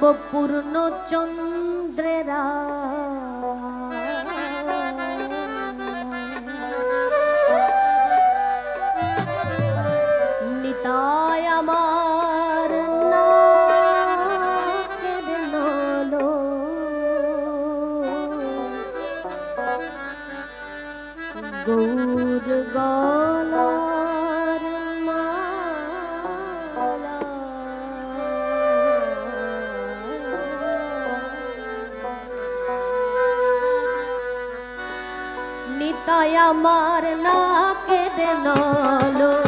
নবপূর্ণ চন্দ্রেরা। নিতায় আমার আমার না কেঁদে নলো।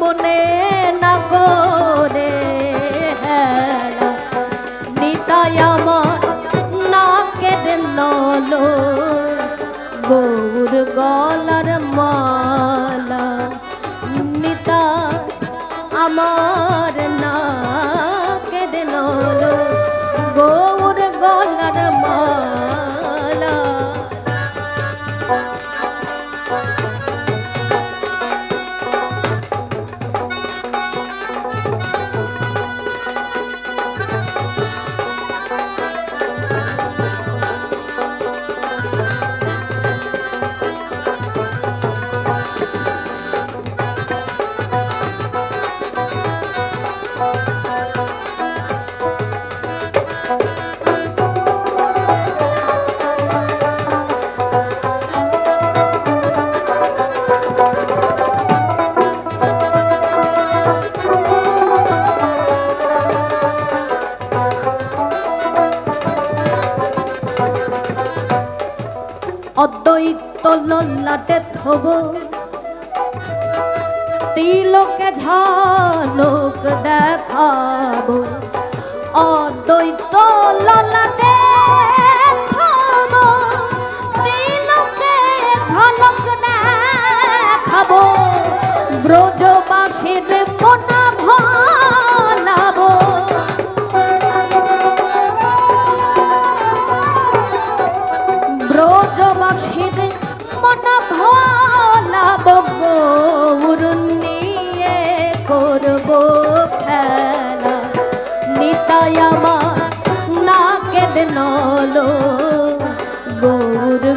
মনে লল্লাটে থব। তিলকে ঝালোক দেখাবো।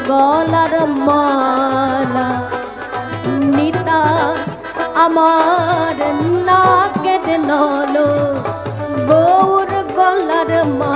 গলার মালা। নিতা আমার নাকের নল গৌর গলার মালা।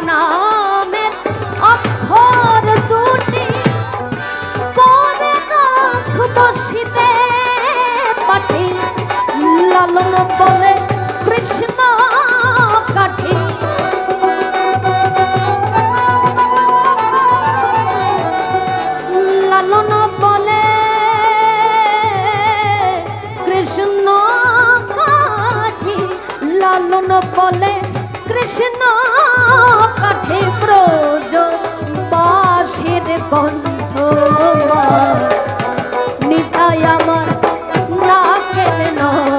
রাধা নামে অক্ষর দুটি। করে রাখব শীতে পাঠি, লালন বলে কৃষ্ণ কাঠি। লালন বলে কৃষ্ণ কাঠি, লালন বলে কৃষ্ণ কাঠে ব্রজ বাসের গন্ধ নিতাই আমার নাকের নয়